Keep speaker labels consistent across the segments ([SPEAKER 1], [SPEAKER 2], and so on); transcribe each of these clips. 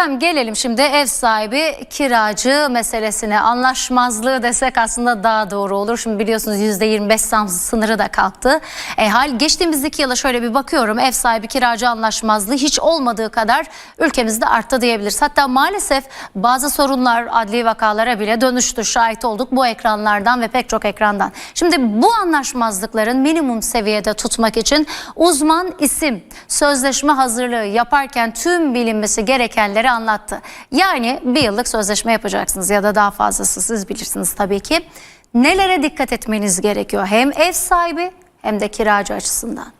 [SPEAKER 1] Efendim gelelim şimdi ev sahibi kiracı meselesine anlaşmazlığı desek aslında daha doğru olur. Şimdi biliyorsunuz %25 zam sınırı da kalktı. E, hal geçtiğimiz iki yıla şöyle bir bakıyorum ev sahibi kiracı anlaşmazlığı hiç olmadığı kadar ülkemizde arttı diyebiliriz. Hatta maalesef bazı sorunlar adli vakalara bile dönüştü. Şahit olduk bu ekranlardan ve pek çok ekrandan. Şimdi bu anlaşmazlıkların minimum seviyede tutmak için uzman isim sözleşme hazırlığı yaparken tüm bilinmesi gerekenleri anlattı. Yani bir yıllık sözleşme yapacaksınız ya da daha fazlası siz bilirsiniz tabii ki. Nelere dikkat etmeniz gerekiyor hem ev sahibi hem de kiracı açısından.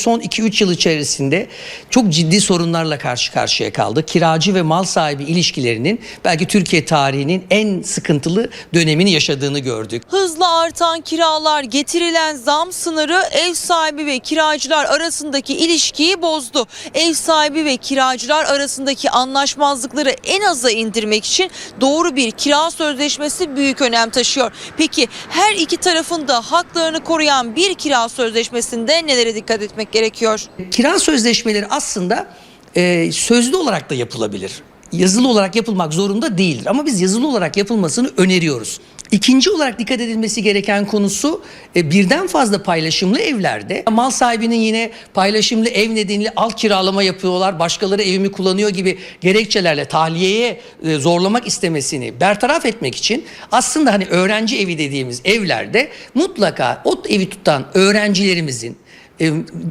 [SPEAKER 2] Son 2-3 yıl içerisinde çok ciddi sorunlarla karşı karşıya kaldı. Kiracı ve mal sahibi ilişkilerinin belki Türkiye tarihinin en sıkıntılı dönemini yaşadığını gördük.
[SPEAKER 3] Hızla artan kiralar, getirilen zam sınırı ev sahibi ve kiracılar arasındaki ilişkiyi bozdu. Ev sahibi ve kiracılar arasındaki anlaşmazlıkları en aza indirmek için doğru bir kira sözleşmesi büyük önem taşıyor. Peki her iki tarafın da haklarını koruyan bir kira sözleşmesinde nelere dikkat etmek gerekiyor?
[SPEAKER 2] Kira sözleşmeleri aslında e, sözlü olarak da yapılabilir. Yazılı olarak yapılmak zorunda değildir ama biz yazılı olarak yapılmasını öneriyoruz. İkinci olarak dikkat edilmesi gereken konusu e, birden fazla paylaşımlı evlerde mal sahibinin yine paylaşımlı ev nedeniyle alt kiralama yapıyorlar, başkaları evimi kullanıyor gibi gerekçelerle tahliyeye e, zorlamak istemesini bertaraf etmek için aslında hani öğrenci evi dediğimiz evlerde mutlaka o evi tutan öğrencilerimizin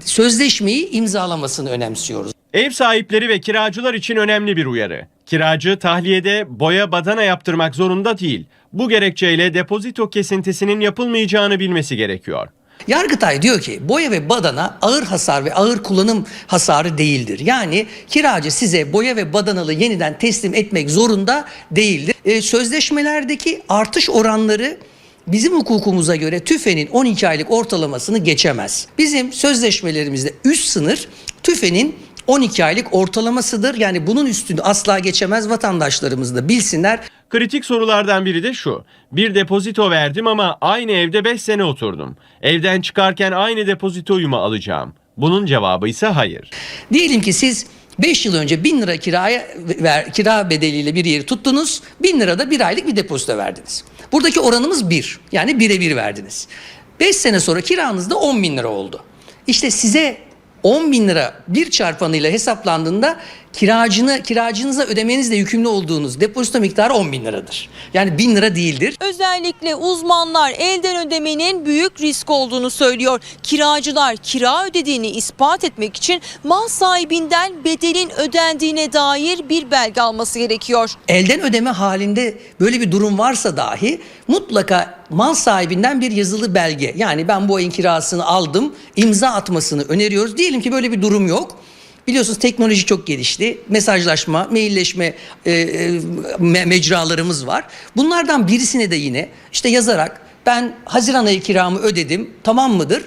[SPEAKER 2] sözleşmeyi imzalamasını önemsiyoruz.
[SPEAKER 4] Ev sahipleri ve kiracılar için önemli bir uyarı. Kiracı tahliyede boya badana yaptırmak zorunda değil. Bu gerekçeyle depozito kesintisinin yapılmayacağını bilmesi gerekiyor.
[SPEAKER 2] Yargıtay diyor ki boya ve badana ağır hasar ve ağır kullanım hasarı değildir. Yani kiracı size boya ve badanalı yeniden teslim etmek zorunda değildir. E, sözleşmelerdeki artış oranları bizim hukukumuza göre TÜFE'nin 12 aylık ortalamasını geçemez. Bizim sözleşmelerimizde üst sınır TÜFE'nin 12 aylık ortalamasıdır. Yani bunun üstünü asla geçemez vatandaşlarımız da bilsinler.
[SPEAKER 4] Kritik sorulardan biri de şu. Bir depozito verdim ama aynı evde 5 sene oturdum. Evden çıkarken aynı depozitoyu mu alacağım? Bunun cevabı ise hayır.
[SPEAKER 2] Diyelim ki siz 5 yıl önce 1000 lira kiraya ver, kira bedeliyle bir yeri tuttunuz. 1000 lira da bir aylık bir depozito verdiniz. Buradaki oranımız 1. Yani 1'e 1 verdiniz. 5 sene sonra kiranız da 10 bin lira oldu. İşte size 10 bin lira bir çarpanıyla hesaplandığında kiracını, kiracınıza ödemenizle yükümlü olduğunuz depozito miktarı 10 bin liradır. Yani 1000 lira değildir.
[SPEAKER 3] Özellikle uzmanlar elden ödemenin büyük risk olduğunu söylüyor. Kiracılar kira ödediğini ispat etmek için mal sahibinden bedelin ödendiğine dair bir belge alması gerekiyor.
[SPEAKER 2] elden ödeme halinde böyle bir durum varsa dahi mutlaka mal sahibinden bir yazılı belge yani ben bu ayın kirasını aldım imza atmasını öneriyoruz. Diyelim ki böyle bir durum yok. Biliyorsunuz teknoloji çok gelişti. Mesajlaşma, mailleşme e, e, me- mecralarımız var. Bunlardan birisine de yine işte yazarak ben Haziran ayı kiramı ödedim tamam mıdır?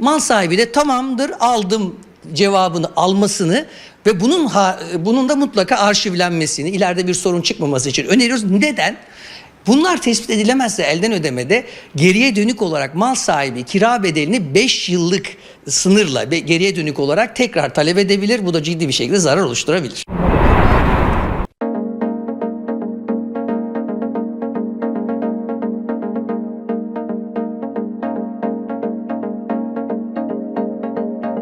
[SPEAKER 2] Mal sahibi de tamamdır aldım cevabını almasını ve bunun ha- bunun da mutlaka arşivlenmesini ileride bir sorun çıkmaması için öneriyoruz. Neden? Bunlar tespit edilemezse elden ödemede geriye dönük olarak mal sahibi kira bedelini 5 yıllık sınırla ve geriye dönük olarak tekrar talep edebilir. Bu da ciddi bir şekilde zarar oluşturabilir.